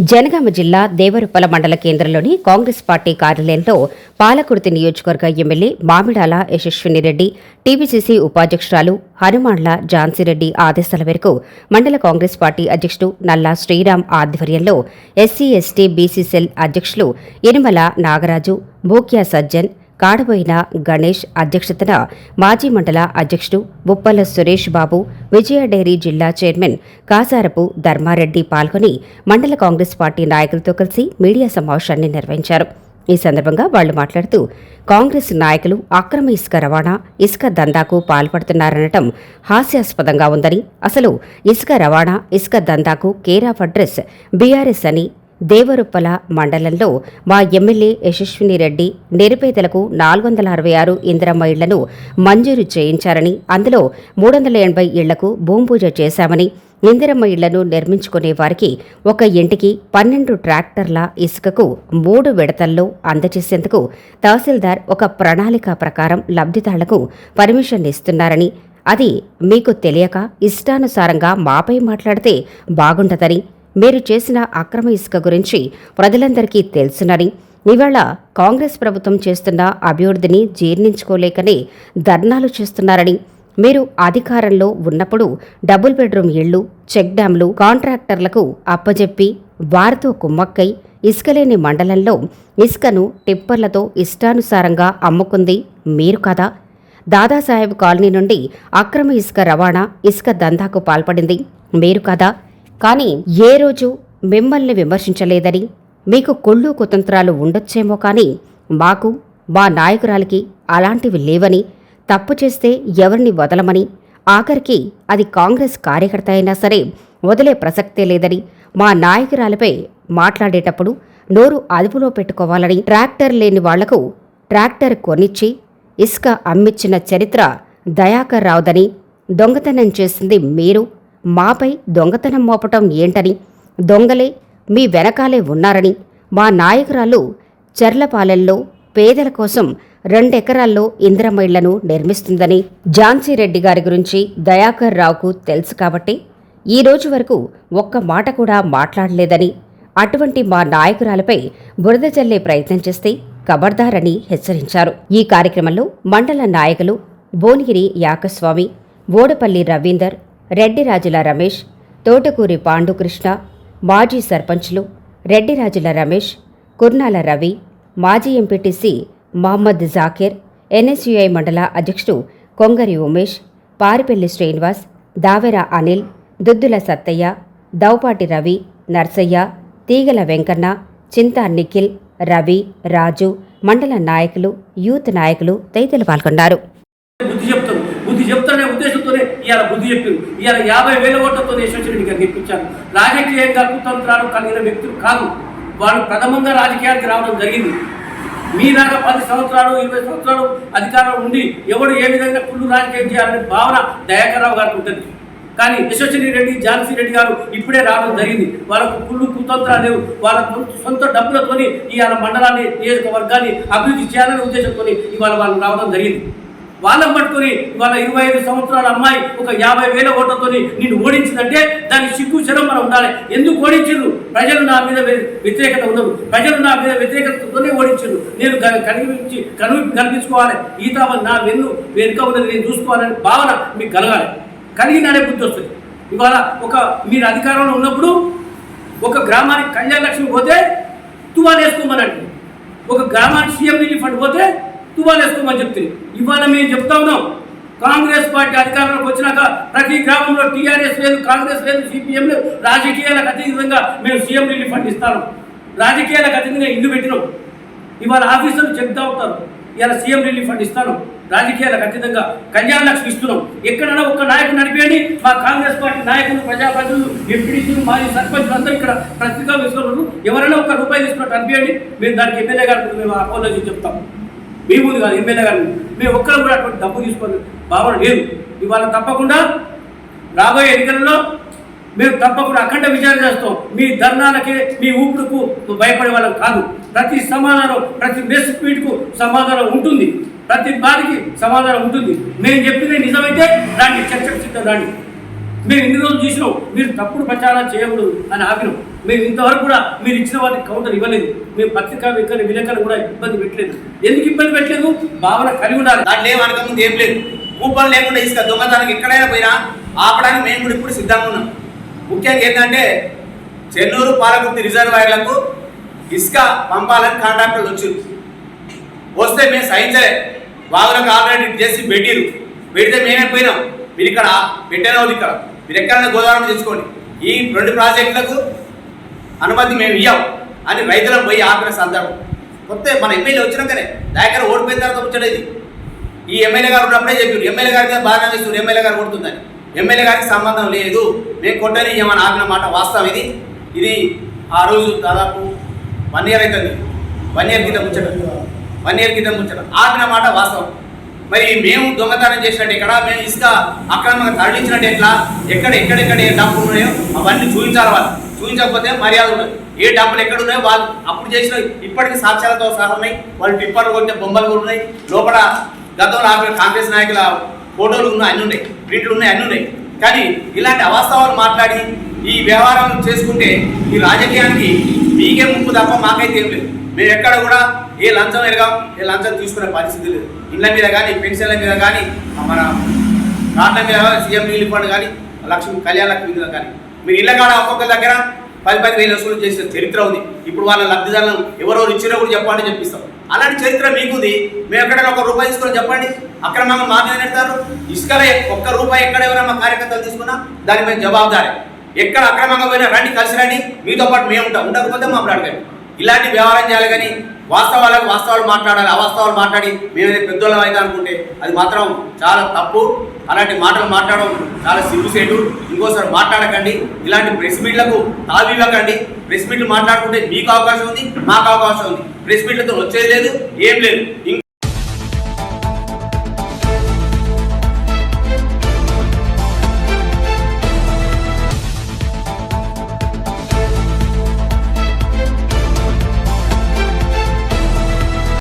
జనగామ జిల్లా దేవరుపల మండల కేంద్రంలోని కాంగ్రెస్ పార్టీ కార్యాలయంలో పాలకుర్తి నియోజకవర్గ ఎమ్మెల్యే మామిడాల యశస్విని రెడ్డి టీపీసీసీ ఉపాధ్యక్షురాలు హనుమాన్ల ఝాన్సీరెడ్డి ఆదేశాల మేరకు మండల కాంగ్రెస్ పార్టీ అధ్యక్షుడు నల్లా శ్రీరామ్ ఆధ్వర్యంలో ఎస్సీ ఎస్టీ బీసీసీఎల్ అధ్యక్షులు ఇనుమల నాగరాజు భూక్యా సజ్జన్ కాడబోయిన గణేష్ అధ్యక్షతన మాజీ మండల అధ్యక్షుడు బుప్పల సురేష్ బాబు విజయ డైరీ జిల్లా చైర్మన్ కాసారపు ధర్మారెడ్డి పాల్గొని మండల కాంగ్రెస్ పార్టీ నాయకులతో కలిసి మీడియా సమావేశాన్ని నిర్వహించారు. ఈ సందర్భంగా వాళ్ళు మాట్లాడుతూ కాంగ్రెస్ నాయకులు అక్రమ ఇసుక రవాణా ఇసుక దందాకు పాల్పడుతున్నారనటం హాస్యాస్పదంగా ఉందని అసలు ఇసుక రవాణా ఇసుక దందాకు కేర్ ఆఫ్ అడ్రస్ బీఆర్ఎస్ అని దేవరుప్పల మండలంలో మా ఎమ్మెల్యే యశస్విని రెడ్డి నిరుపేదలకు నాలుగు వందల అరవై ఆరు ఇందిరమ్మ ఇళ్ళను మంజూరు చేయించారని అందులో మూడు వందల ఎనభై ఇళ్ళకు భూమిపూజ చేశామని ఇందిరమ్మ ఇళ్ళను నిర్మించుకునే వారికి ఒక ఇంటికి పన్నెండు ట్రాక్టర్ల ఇసుకకు మూడు విడతల్లో అందజేసేందుకు తహసీల్దార్ ఒక ప్రణాళిక ప్రకారం లబ్ధిదారులకు పర్మిషన్ ఇస్తున్నారని అది మీకు తెలియక ఇష్టానుసారంగా మాపై మాట్లాడితే బాగుంటుందని మీరు చేసిన అక్రమ ఇసుక గురించి ప్రజలందరికీ తెలుసునని ఇవాళ కాంగ్రెస్ ప్రభుత్వం చేస్తున్న అభివృద్ధిని జీర్ణించుకోలేకనే ధర్నాలు చేస్తున్నారని మీరు అధికారంలో ఉన్నప్పుడు డబుల్ బెడ్రూమ్ ఇళ్ళు చెక్ డ్యాంలు కాంట్రాక్టర్లకు అప్పజెప్పి వారితో కుమ్మక్కై ఇసుకలేని మండలంలో ఇసుకను టిప్పర్లతో ఇష్టానుసారంగా అమ్ముకుంది మీరు కదా? దాదాసాహెబ్ కాలనీ నుండి అక్రమ ఇసుక రవాణా ఇసుక దందాకు పాల్పడింది మీరు కదా? కానీ ఏ రోజు మిమ్మల్ని విమర్శించలేదని మీకు కొళ్ళు కుతంత్రాలు ఉండొచ్చేమో కానీ మాకు మా నాయకురాలికి అలాంటివి లేవని తప్పు చేస్తే ఎవరిని వదలమని ఆఖరికి అది కాంగ్రెస్ కార్యకర్త అయినా సరే వదిలే ప్రసక్తే లేదని మా నాయకురాలిపై మాట్లాడేటప్పుడు నోరు అదుపులో పెట్టుకోవాలని ట్రాక్టర్ లేని వాళ్ళకు ట్రాక్టర్ కొనిచ్చి ఇసుక అమ్మిచ్చిన చరిత్ర దయాకర్ రావుదని దొంగతనం చేసింది మీరు మాపై దొంగతనం మోపటం ఏంటని? దొంగలే మీ వెనకాలే ఉన్నారని. మా నాయకురాలు చెర్లపాలెంలో పేదల కోసం రెండెకరాల్లో ఇందిరమ్మ ఇళ్ళను నిర్మిస్తుందని ఝాన్సీ రెడ్డి గారి గురించి దయాకర్ రావుకు తెలుసు కాబట్టి ఈ రోజు వరకు ఒక్క మాట కూడా మాట్లాడలేదని. అటువంటి మా నాయకురాలపై బురద చల్లే ప్రయత్నం చేస్తే కబర్దారని హెచ్చరించారు. ఈ కార్యక్రమంలో మండల నాయకులు భువనగిరి యాకస్వామి ఓడపల్లి రవీందర్ రెడ్డిరాజుల రమేష్ తోటకూరి పాండుకృష్ణ మాజీ సర్పంచ్లు రెడ్డిరాజుల రమేష్ కుర్నాల రవి మాజీ ఎంపీటీసీ మహమ్మద్ జాకిర్ ఎన్ఎస్యుఐ మండల అధ్యక్షుడు కొంగరి ఉమేష్ పారిపెల్లి శ్రీనివాస్ దావెర అనిల్ దుద్దుల సత్తయ్య దౌపాటి రవి నర్సయ్య తీగల వెంకన్న చింతా నిఖిల్ రవి రాజు మండల నాయకులు యూత్ నాయకులు తదితరులు పాల్గొన్నారు. బుద్ధి చెప్తారు బుద్ధి చెప్తారనే ఉద్దేశంతోనే ఇవాళ బుద్ధి చెప్పింది ఇవాళ యాభై వేల ఓట్లతో యశ్వరెడ్డి గారు గెలిపించారు. రాజకీయంగా కుతంత్రాలు కలిగిన వ్యక్తులు కాదు. వాళ్ళు ప్రథమంగా రాజకీయానికి రావడం జరిగింది. మీలాగా పది సంవత్సరాలు ఇరవై సంవత్సరాలు అధికారం ఉండి ఎవడు ఏ విధంగా కుళ్ళు రాజకీయం చేయాలనే భావన దయాకరరావు గారికి ఉంటుంది. కానీ యశస్విని రెడ్డి ఝాన్సీ రెడ్డి గారు ఇప్పుడే రావడం జరిగింది. వాళ్ళకు కుళ్ళు కుతంత్రాలు లేవు. వాళ్ళ సొంత డబ్బులతోని ఇవాళ మండలాన్ని నియోజకవర్గాన్ని అభివృద్ధి చేయాలనే ఉద్దేశంతో ఇవాళ వాళ్ళు రావడం జరిగింది. వాళ్ళని పట్టుకొని ఇవాళ ఇరవై ఐదు సంవత్సరాల అమ్మాయి ఒక యాభై వేల ఓట్లతో నిన్ను ఓడించిందంటే దానికి సిగ్గు శరం మనం ఉండాలి. ఎందుకు ఓడించారు ప్రజలు నా మీద వ్యతిరేకత ఉండదు. ప్రజలు నా మీద వ్యతిరేకతతోనే ఓడించారు నేను కనిపించి కను కనిపించుకోవాలి. ఈత నా వెన్ను వెనుక ఉన్నది నేను చూసుకోవాలనే భావన మీకు కలగాలి. కలిగినాడే బుద్ధి వస్తుంది. ఇవాళ ఒక మీరు అధికారంలో ఉన్నప్పుడు ఒక గ్రామానికి కళ్యాణ లక్ష్మి పోతే తువాలు వేసుకోమనండి ఒక గ్రామానికి సీఎం రిలీఫ్ ఫండ్ పోతే తువాలు వేసుకోమని చెప్తుంది. ఇవాళ మేము చెప్తా ఉన్నాం. కాంగ్రెస్ పార్టీ అధికారంలోకి వచ్చినాక ప్రతి గ్రామంలో టీఆర్ఎస్ లేదు కాంగ్రెస్ లేదు సిపిఎం లేదు. రాజకీయాలకు అతీతంగా మేము సీఎం రిలీఫ్ ఫండ్ ఇస్తాను. రాజకీయాలకు అతీతంగా ఇల్లు పెట్టినాం. ఇవాళ ఆఫీసులు చెప్తా ఉంటారు. ఇవాళ సీఎం రిలీఫ్ ఫండ్ ఇస్తాను. రాజకీయాలకు అతీతంగా కళ్యాణ లక్ష్మి ఇస్తున్నాం. ఎక్కడైనా ఒక నాయకుడు నడిపేయండి. మా కాంగ్రెస్ పార్టీ నాయకులు ప్రజాప్రతినిధులు ఎంపీడీసీలు మాజీ సర్పంచులు అందరూ ఇక్కడ ప్రస్తుతం వేసుకున్నారు ఎవరైనా ఒక రూపాయి తీసుకున్నట్టు అనిపించండి. మేము దానికి ఎమ్మెల్యే గారు మేము అపోలజీ చెప్తాం. మీ ముందు కాదు ఎమ్మెల్యే గారు మేము ఒక్కరు కూడా అటువంటి డబ్బు తీసుకొని భావన లేదు. ఇవాళ తప్పకుండా రాబోయే ఎన్నికలలో మేము తప్పకుండా అఖండ విచారణ చేస్తాం. మీ ధర్నాలకే మీ ఊపుడుకు భయపడే వాళ్ళం కాదు. ప్రతి సమాధానం ప్రతి మెస్ స్పీడ్కు సమాధానం ఉంటుంది. ప్రతి దానికి సమాధానం ఉంటుంది. మేము చెప్పింది నిజమైతే దాన్ని చర్చకు సిద్ధం రాండి. మేము ఇన్ని రోజులు చూసినాం మీరు తప్పుడు ప్రచారం చేయకూడదు అని ఆపినాం. మేము ఇంతవరకు కూడా మీరు ఇచ్చిన వాటికి కౌంటర్ ఇవ్వలేదు. మేము పత్రిక వికరణ విలేకరణ కూడా ఇబ్బంది పెట్టలేదు. ఎందుకు ఇబ్బంది పెట్టలేదు? భావన కలిగి ఉండాలి. దాంట్లో ఏం అనకముందు ఏం లేదు. కూపన్ లేకుండా ఇసుక దొంగతనానికి ఎక్కడైనా పోయినా ఆపడానికి మేము కూడా ఇప్పుడు సిద్ధంగా ఉన్నాం. ముఖ్యంగా ఏంటంటే చెన్నూరు పాలకుర్తి రిజర్వాయర్లకు ఇసుక పంపాలని కాంట్రాక్టర్లు వచ్చారు. వస్తే మేము సహించలే. వాగులకు ఆల్రెడీ చేసి పెట్టిరు. పెడితే మేమే పోయినాం. మీరు ఇక్కడ పెట్టేనా ఇక్కడ. మీరు ఎక్కడైనా గోదావరి తెచ్చుకోండి ఈ రెండు ప్రాజెక్టులకు అనుమతి మేము ఇవ్వం అని రైతులకు పోయి ఆపిన సందర్భం. కొత్త మన ఎమ్మెల్యే వచ్చినాకనే దాకా ఓడిపోయిన తర్వాత వచ్చేది ఈ ఎమ్మెల్యే గారు ఉన్నప్పుడే చెప్పారు ఎమ్మెల్యే గారికి బాగా ఇస్తారు ఎమ్మెల్యే గారు కొడుతుందని. ఎమ్మెల్యే గారికి సంబంధం లేదు మేము కొట్టని ఏమని ఆపిన మాట వాస్తవం ఇది. ఇది ఆ రోజు దాదాపు వన్ ఇయర్ అవుతుంది వన్ ఇయర్ క్రితం ముచ్చట. వన్ ఇయర్ క్రితం ముచ్చట. ఆపిన మాట వాస్తవం. మరి మేము దొంగతనం చేసినట్టు ఎక్కడ మేము ఇసుక అక్రమంగా తరలించినట్టు ఎట్లా? ఎక్కడ ఎక్కడెక్కడ ఏ డబ్బులు ఉన్నాయో అవన్నీ చూపించాలి వాళ్ళు. చూపించకపోతే మర్యాద ఉండదు. ఏ డబ్బులు ఎక్కడ ఉన్నాయో వాళ్ళు అప్పుడు చేసిన ఇప్పటికీ సాక్ష్యాలతో సహా ఉన్నాయి. వాళ్ళు టిప్పర్లు కొట్టిన బొమ్మలు కూడా ఉన్నాయి. లోపల గతంలో ఆపిన కాంగ్రెస్ నాయకుల ఫోటోలు ఉన్నాయి అన్ని ఉన్నాయి. ప్రింట్లు ఉన్నాయి అన్ని ఉన్నాయి. కానీ ఇలాంటి అవాస్తవాలు మాట్లాడి ఈ వ్యవహారం చేసుకుంటే ఈ రాజకీయానికి మీకే ముప్పు తప్ప మాకైతే ఏం లేదు. మేము ఎక్కడ కూడా ఏ లంచం ఎరగాం ఏ లంచం తీసుకునే పరిస్థితి లేదు. ఇళ్ళ మీద కానీ పెన్షన్ల మీద కానీ మన రాట్ల మీద సీఎం రిలీఫ్ ఫండ్ కానీ లక్ష్మి కళ్యాణ లక్ష్మి మీద కానీ. మీరు ఇళ్ళ కాడ ఒక్కొక్క దగ్గర పది పది వేల వసూలు చేసిన చరిత్ర ఉంది. ఇప్పుడు వాళ్ళ లబ్ధిదారులను ఎవరెవరు ఇచ్చినా కూడా చెప్పండి చెప్పిస్తాం. అలాంటి చరిత్ర మీకుంది. మేము ఎక్కడైనా ఒక రూపాయి తీసుకొని చెప్పండి. అక్రమంగా మా మీద నెడతారు ఇసుకలే ఒక్క రూపాయి ఎక్కడ ఎవరైనా కార్యకర్తలు తీసుకున్నా దాని మీద జవాబుదారే. ఎక్కడ అక్రమంగా పోయినా రండి కలిసి రండి. మీతో పాటు మేము ఉంటాం. ఉండకపోతే మాట్లాడకండి ఇలాంటి వ్యవహారం చేయాలి కానీ వాస్తవాలకు వాస్తవాలు మాట్లాడాలి అవాస్తవాలు మాట్లాడి మేమైతే పెద్దోళ్ళం అయితే అనుకుంటే అది మాత్రం చాలా తప్పు. అలాంటి మాటలు మాట్లాడడం చాలా సిగ్గుసేటు. ఇంకోసారి మాట్లాడకండి. ఇలాంటి ప్రెస్ మీట్లకు తావివ్వకండి ప్రెస్ మీట్లు మాట్లాడుకుంటే మీకు అవకాశం ఉంది మాకు అవకాశం ఉంది. ప్రెస్ మీట్లతో వచ్చేది లేదు ఏం లేదు.